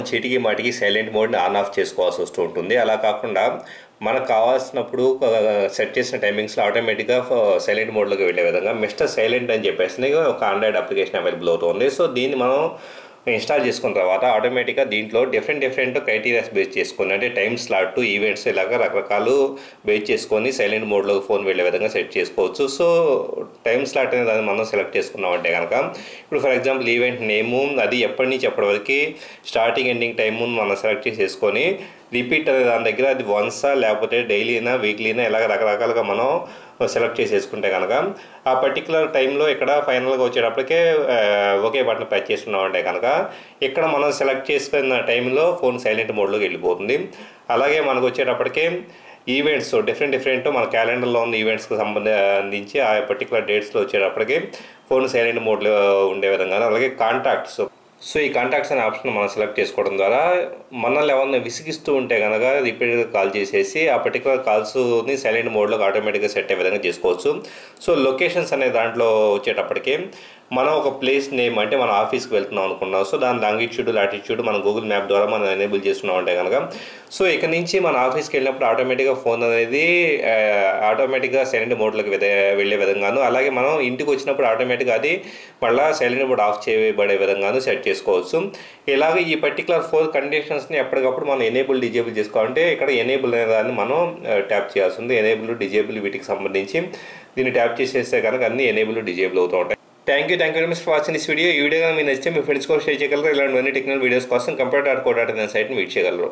మనం చీటికి మాటికి సైలెంట్ మోడ్ని ఆన్ ఆఫ్ చేసుకోవాల్సి వస్తూ ఉంటుంది. అలా కాకుండా మనకు కావాల్సినప్పుడు సెట్ చేసిన టైమింగ్స్లో ఆటోమేటిక్గా సైలెంట్ మోడ్లోకి వెళ్ళే విధంగా మిస్టర్ సైలెంట్ అని చెప్పేసి ఒక ఆండ్రాయిడ్ అప్లికేషన్ అవైలబుల్ అవుతుంది. సో దీన్ని మనం ఇన్స్టాల్ చేసుకున్న తర్వాత ఆటోమేటిక్గా దీంట్లో డిఫరెంట్ డిఫరెంట్ క్రైటీరియాస్ బేస్ చేసుకొని అంటే టైం స్లాట్ ఈవెంట్స్ ఇలాగ రకరకాలు బేస్ చేసుకొని సైలెంట్ మోడ్లో ఫోన్ వెళ్ళే విధంగా సెట్ చేసుకోవచ్చు. సో టైం స్లాట్ అనేది దాన్ని మనం సెలెక్ట్ చేసుకున్నామంటే కనుక ఇప్పుడు ఫర్ ఎగ్జాంపుల్ ఈవెంట్ నేము అది ఎప్పటి నుంచి ఎప్పటి వరకు స్టార్టింగ్ ఎండింగ్ టైము మనం సెలెక్ట్ చేసేసుకొని రిపీట్ అనే దాని దగ్గర అది వన్సా లేకపోతే డైలీనా వీక్లీనా ఇలాగ రకరకాలుగా మనం సెలెక్ట్ చేసేసుకుంటే కనుక ఆ పర్టికులర్ టైంలో ఇక్కడ ఫైనల్గా వచ్చేటప్పటికే ఒకే బటన్ ప్యాచ్ చేసుకున్నామంటే కనుక ఇక్కడ మనం సెలెక్ట్ చేసుకున్న టైంలో ఫోన్ సైలెంట్ మోడ్లోకి వెళ్ళిపోతుంది. అలాగే మనకు వచ్చేటప్పటికే ఈవెంట్స్ డిఫరెంట్ డిఫరెంట్ మన క్యాలెండర్లో ఉన్న ఈవెంట్స్కి సంబంధించి ఆ పర్టికులర్ డేట్స్లో వచ్చేటప్పటికి ఫోన్ సైలెంట్ మోడ్లో ఉండే విధంగా అలాగే కాంటాక్ట్స్ సో ఈ కాంటాక్ట్స్ అనే ఆప్షన్ మనం సెలెక్ట్ చేసుకోవడం ద్వారా మనల్ని ఎవరిని విసిగిస్తూ ఉంటే కనుక రిపీటెడ్గా కాల్ చేసేసి ఆ పర్టికులర్ కాల్స్ని సైలెంట్ మోడ్లోకి ఆటోమేటిక్గా సెట్ అయ్యే విధంగా చేసుకోవచ్చు. సో లొకేషన్స్ అనే దాంట్లో వచ్చేటప్పటికి మనం ఒక ప్లేస్ నేమ్ అంటే మన ఆఫీస్కి వెళ్తున్నాం అనుకున్నాం. సో దాని లాంగిట్యూడ్ లాటిట్యూడ్ మన గూగుల్ మ్యాప్ ద్వారా మనం ఎనేబుల్ చేస్తున్నాం అంటే కనుక సో ఇక నుంచి మన ఆఫీస్కి వెళ్ళినప్పుడు ఆటోమేటిక్గా ఫోన్ అనేది ఆటోమేటిక్గా సైలెంట్ మోడ్లోకి వెళ్ళే విధంగాను అలాగే మనం ఇంటికి వచ్చినప్పుడు ఆటోమేటిక్గా అది మళ్ళీ సైలెంట్ మోడ్ ఆఫ్ చేయబడే విధంగాను సెట్ చేసుకోవచ్చు. ఇలాగ ఈ పర్టికులర్ ఫోర్ కండిషన్స్ని ఎప్పటికప్పుడు మనం ఎనేబుల్ డిజేబుల్ చేసుకోవాలంటే ఇక్కడ ఎనేబుల్ అనే దాన్ని మనం ట్యాప్ చేయాల్సి ఉంది. ఎనేబుల్ డిజేబుల్ వీటికి సంబంధించి దీన్ని ట్యాప్ చేసేస్తే కనుక అన్ని ఎనేబుల్ డిజేబుల్ అవుతూ ఉంటాయి. Thank you thank you very much for watching this video ఈ వీడియో మీ నచ్చితే మీ ఫ్రెండ్స్ కూడా షేర్ చేయగలరు. ఇలాంటి అన్ని టెక్నికల్ వీడియోస్ కోసం కంప్యూటర్ డాట్ కో డాట్ సైట్ని వీట్ చేయగలరు.